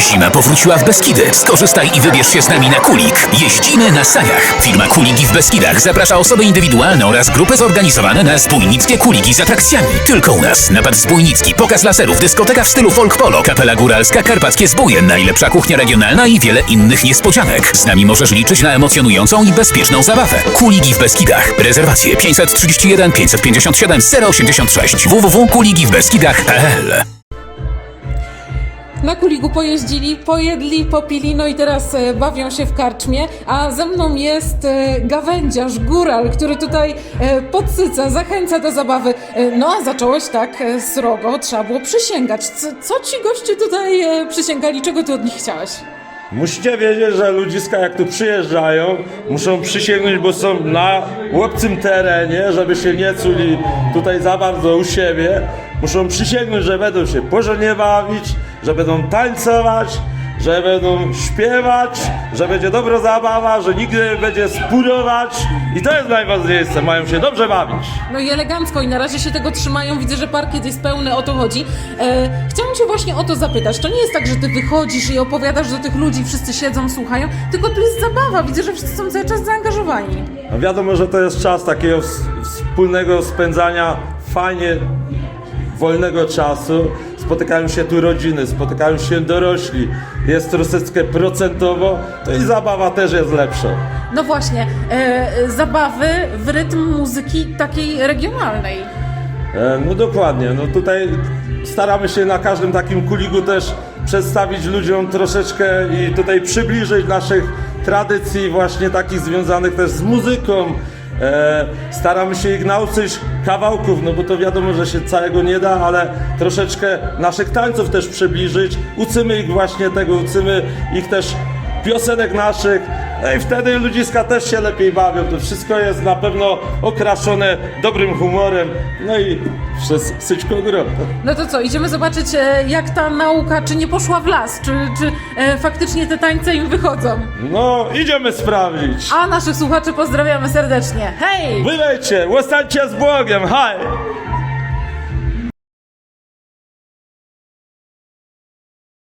Zima powróciła w Beskidy. Skorzystaj i wybierz się z nami na Kulik. Jeździmy na saniach. Firma Kuligi w Beskidach zaprasza osoby indywidualne oraz grupy zorganizowane na zbójnickie kuligi z atrakcjami. Tylko u nas. Napad zbójnicki, pokaz laserów, dyskoteka w stylu folk polo, kapela góralska, karpackie zbóje, najlepsza kuchnia regionalna i wiele innych niespodzianek. Z nami możesz liczyć na emocjonującą i bezpieczną zabawę. Kuligi w Beskidach. Rezerwacje 531 557 086 www.kuligiwbeskidach.pl Na kuligu pojeździli, pojedli, popili, no i teraz e, bawią się w karczmie, a ze mną jest e, gawędziarz, góral, który tutaj e, podsyca, zachęca do zabawy. No a zacząłeś tak srogo, trzeba było przysięgać. Co, co ci goście tutaj przysięgali, czego ty od nich chciałeś? Musicie wiedzieć, że ludziska jak tu przyjeżdżają, muszą przysięgnąć, bo są na łobcym terenie, żeby się nie czuli tutaj za bardzo u siebie. Muszą przysięgnąć, że będą się porządnie bawić, że będą tańcować, że będą śpiewać, że będzie dobra zabawa, że nigdy nie będzie spurować. I to jest najważniejsze, mają się dobrze bawić. No i elegancko i na razie się tego trzymają, widzę, że parkiet jest pełny, o to chodzi. E, chciałam cię właśnie o to zapytać. To nie jest tak, że ty wychodzisz i opowiadasz do tych ludzi, wszyscy siedzą, słuchają, tylko tu jest zabawa, widzę, że wszyscy są cały czas zaangażowani. No wiadomo, że to jest czas takiego wspólnego spędzania fajnie wolnego czasu. Spotykają się tu rodziny, spotykają się dorośli. Jest troszeczkę procentowo, to i zabawa też jest lepsza. No właśnie, e, zabawy w rytm muzyki takiej regionalnej. E, No dokładnie, no tutaj staramy się na każdym takim kuligu też przedstawić ludziom troszeczkę i tutaj przybliżyć naszych tradycji właśnie takich związanych też z muzyką. E, staramy się ich nauczyć kawałków, no bo to wiadomo, że się całego nie da, ale troszeczkę naszych tańców też przybliżyć. Uczymy ich właśnie tego, uczymy ich też piosenek naszych. No i wtedy ludziska też się lepiej bawią. To wszystko jest na pewno okraszone dobrym humorem. No i przez gro. No to co, idziemy zobaczyć, e, jak ta nauka, czy nie poszła w las, czy, czy e, faktycznie te tańce im wychodzą. No, idziemy sprawdzić. A naszych słuchaczy pozdrawiamy serdecznie. Hej! Bywajcie, łostańcie z Bogiem, haj!